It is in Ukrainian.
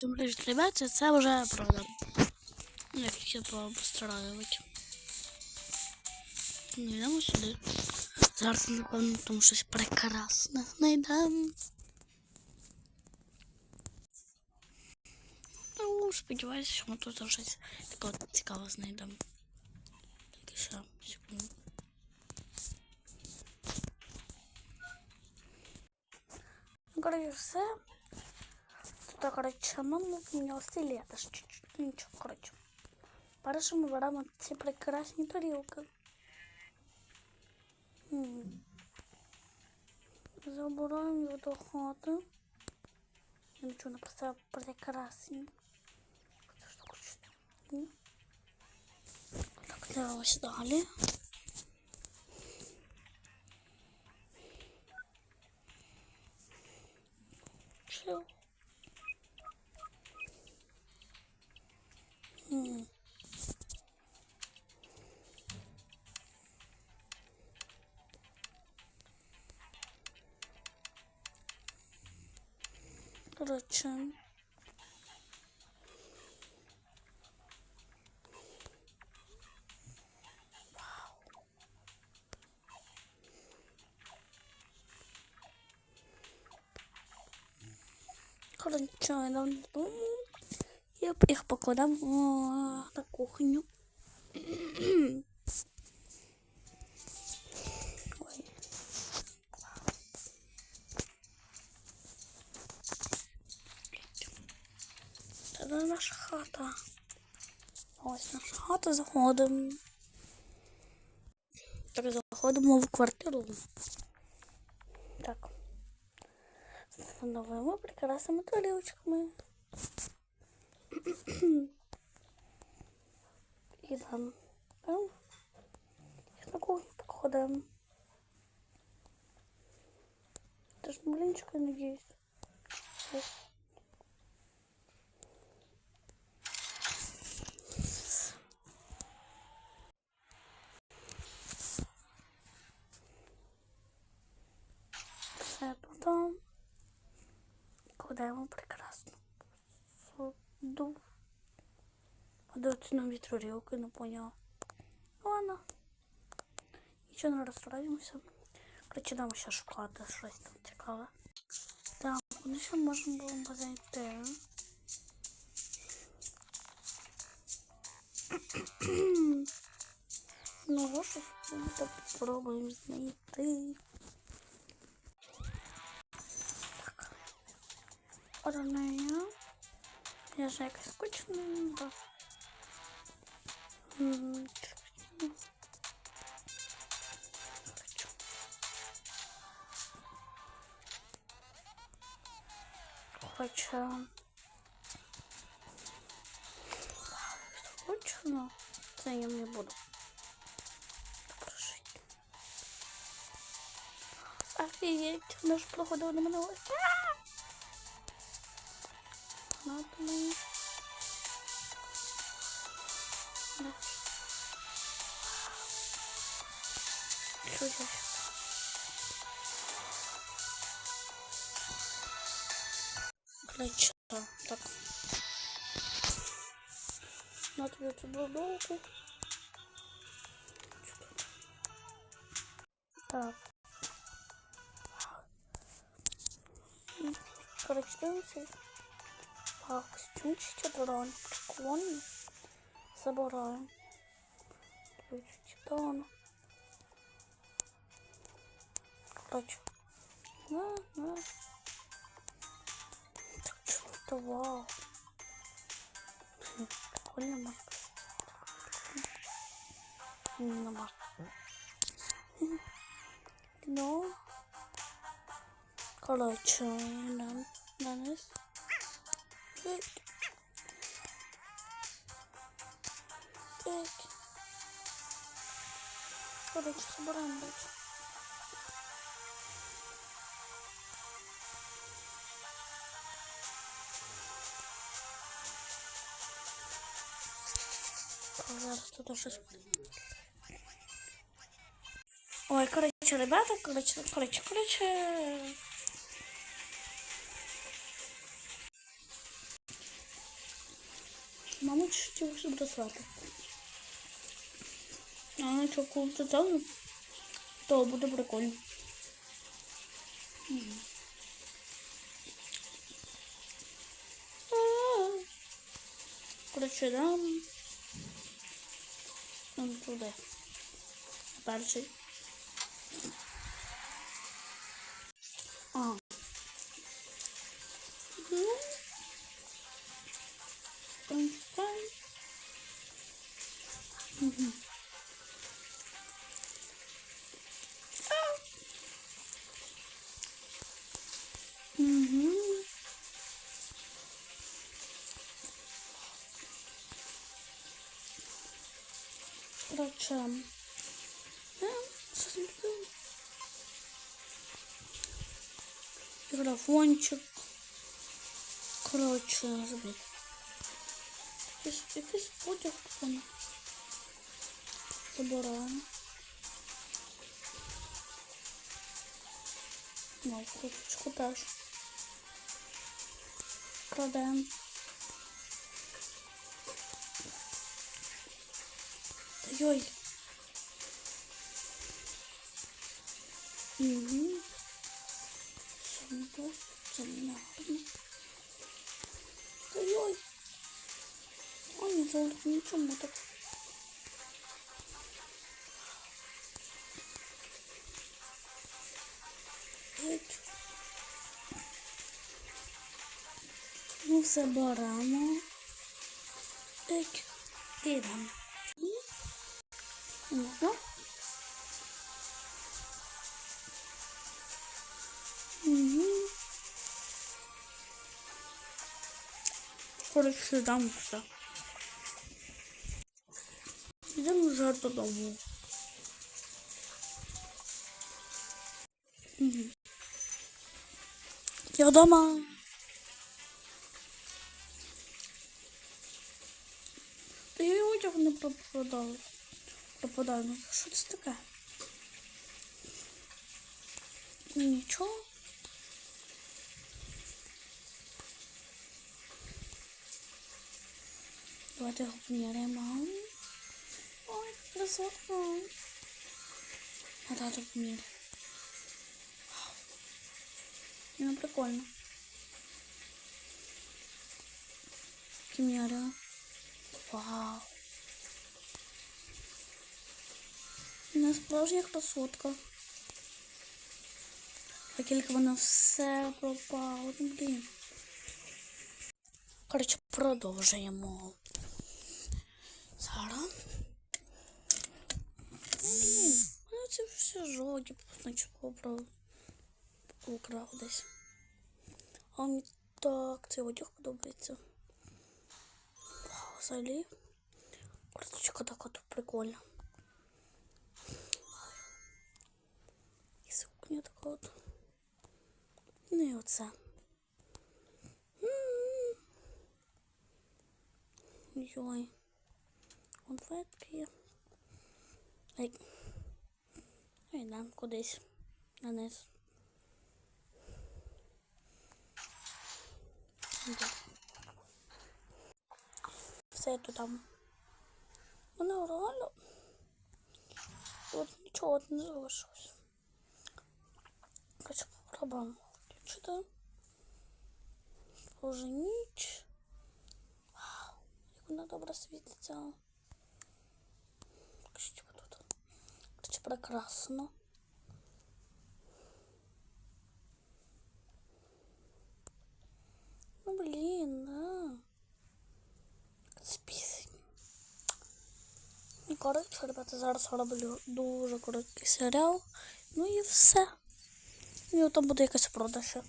Думаю, ребята, це вже правда. Ну, я постраювати. Ну, йдемо сюди. Зараз, напевно, тому щось прекрасне знайдемо. Ну, сподіваюся, що ми тут щось такого цікавого знайдемо. Так, і ще, секунду. Ну, коротше, все. Ну, у нього стилі, аж чуть-чуть, нічого, коротше. Перше ми беремо ці прекрасні тарілки. М. Забираємо його до хати. Я нічого написав прекрасні. Оце ж так дивимося далі. Чого? Короче. Короче, я давно додому. Я їх покладав о, на кухню. Де наша хата. Ось наша хата заходимо. Так, заходимо в квартиру. Так. Встановимо прекрасними тарілочками. І там. І на кухню підходимо. Це ж блінчики, надіюсь. Тут. Кладемо прекрасно. Суду. Подивитися на вітрорілки, не поняла. Ну ладно. Нічого не розстроїмося. Короче, дамо ще шукати щось там цікаве. Так, куди ще можемо було зайти? Ну, щось попробуємо знайти. похоронення. Я же якась скучна. Хочу. Скучно. Це я не буду. Офигеть, наш плохо до мене. Надо мені. Да. Що? Ключа. Так. На тебе тут додолку. Так. Короче, дивимося. А, костюмчики дрон. Прикольно. Забираем. Ключ титана. Короче. На, на. Так что вау. Прикольно марка. Именно марка. Ну. Короче, на нас. Так. Так. Короче, собираем дальше. Зараз тут щось. Ой, короче, ребята, короче, короче, короче. Мабуть, хотілося браслети. А якщо купити там, то буде прикольно. Коротше, дам. Там туди. Перший. А. Ну. Е, що там таке? Графончик. Короче, забить. Якийсь, якийсь одяг такий. Забираємо. Ну, курточку теж. Кладемо. Та йой. Угу. Сумка. Це не гарно. Та йой. О, не золото, нічому так. Ну, все беремо. Геть. Ідемо. Можна? Угу. Коротше, дам все. Йдемо вже додому. Угу. Я вдома. Та я одяг не пропадав. Пропадаю. Ну, що це таке? Нічого. Давайте його поміряємо. Ой, красотка. А тату поміряємо. Ну, прикольно. Кім'яра. Вау. Вона справжня красотка. А тільки вона все пропало. Ну, блін. Коротше, продовжуємо. Зараз. Блін, ну це все значить попробую украв десь. А мені так цей одяг подобається. Взагалі. Курточка така тут прикольна. І сукня така от. Ну і оце. Йой. От ветки. Ай. Ай, нам кудись. На низ. Все тут там. Ну, реально. Тут нічого не залишилось. Короче, попробуємо включити. Боже, ніч. Вау, як вона добре світиться. Що тут? Короче, прекрасно. Ну, блін, да. Спіс. І коротше, ребята, зараз роблю дуже короткий серіал. Ну і все. І там буде якась продажа.